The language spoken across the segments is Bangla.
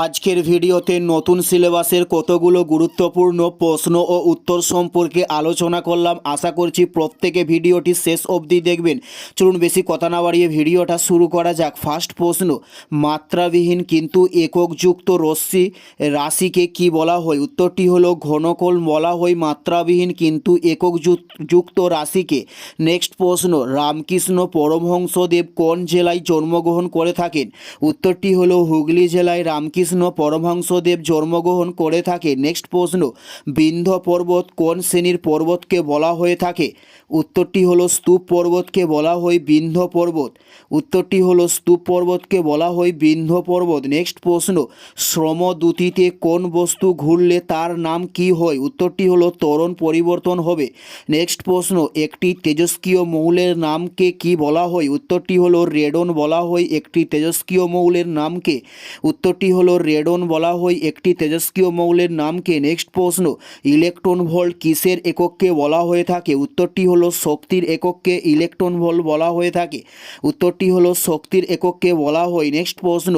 আজকের ভিডিওতে নতুন সিলেবাসের কতগুলো গুরুত্বপূর্ণ প্রশ্ন ও উত্তর সম্পর্কে আলোচনা করলাম। আশা করছি প্রত্যেকে ভিডিওটি শেষ অবধি দেখবেন। চলুন বেশি কথা না বাড়িয়ে ভিডিওটা শুরু করা যাক। ফার্স্ট প্রশ্ন, মাত্রাবিহীন কিন্তু এককযুক্ত রশ্মি রাশিকে কি বলা হয়? উত্তরটি হলো ঘনকোল বলা হয় মাত্রাবিহীন কিন্তু একক যুক্ত রাশিকে। নেক্সট প্রশ্ন, রামকৃষ্ণ পরমহংসদেব কোন জেলায় জন্মগ্রহণ করে থাকেন? উত্তরটি হলো, হুগলি জেলায় রামকৃষ্ণ পরমহংসদেব জন্মগ্রহণ করে থাকে। নেক্সট প্রশ্ন বিন্ধ পর্বত কোন শ্রেণির পর্বতকে বলা হয়ে থাকে? উত্তরটি হলো স্তূপ পর্বতকে বলা হয় বিন্ধ পর্বত। উত্তরটি হলো স্তূপ পর্বতকে বলা হয় বিন্ধ পর্বত। নেক্সট প্রশ্ন শ্রম দুতিতে কোন বস্তু ঘুরলে তার নাম কি হয়? উত্তরটি হলো ত্বরণ পরিবর্তন হবে। নেক্সট প্রশ্ন, একটি তেজস্ক্রিয় মৌলের নামকে কি বলা হয়? উত্তরটি হলো রেডন বলা হয় একটি তেজস্ক্রিয় মৌলের নামকে। উত্তরটি হলো রেডন বলা হয় একটি তেজস্ক্রিয় মৌলের নামকে। নেক্সট প্রশ্ন, ইলেকট্রন ভোল্ট কিসের একককে বলা হয়ে থাকে? উত্তরটি হলো শক্তির একককে ইলেকট্রন ভোল্ট বলা হয়ে থাকে। উত্তরটি হলো শক্তির একককে বলা হয়। নেক্সট প্রশ্ন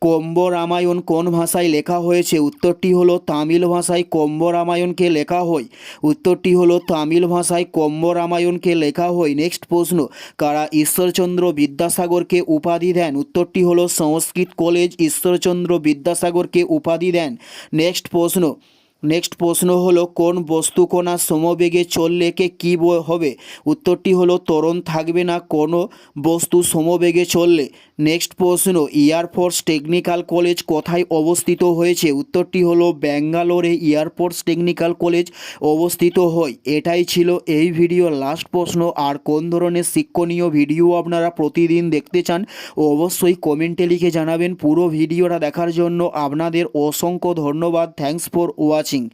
কম্ব রামায়ণ কোন ভাষায় লেখা হয়েছে? উত্তরটি হলো তামিল ভাষায় কম্ব রামায়ণকে লেখা হয়। উত্তরটি হলো তামিল ভাষায় কম্ব রামায়ণকে লেখা হয়। নেক্সট প্রশ্ন, কারা ঈশ্বরচন্দ্র বিদ্যাসাগরকে উপাধি দেন? উত্তরটি হলো সংস্কৃত কলেজ ঈশ্বরচন্দ্র বিদ্যাসাগরকে উপাধি দেন। নেক্সট প্রশ্ন নেক্সট প্রশ্ন হলো, কোন বস্তুকণা সমবেগে চললে কে হবে? উত্তরটি হলো, ত্বরণ থাকবে না, কোনো বস্তু সমবেগে চললে। নেক্সট প্রশ্ন এয়ারফোর্স টেকনিক্যাল কলেজ কোথায় অবস্থিত হয়েছে? উত্তরটি হলো, ব্যাঙ্গালোরে এয়ারফোর্স টেকনিক্যাল কলেজ অবস্থিত হয়। এটাই ছিল এই ভিডিও। লাস্ট প্রশ্ন, আর কোন ধরনের শিক্ষণীয় ভিডিও আপনারা প্রতিদিন দেখতে চান, অবশ্যই কমেন্টে লিখে জানাবেন। পুরো ভিডিওটা দেখার জন্য আপনাদের অসংখ্য ধন্যবাদ। Thanks for watching 请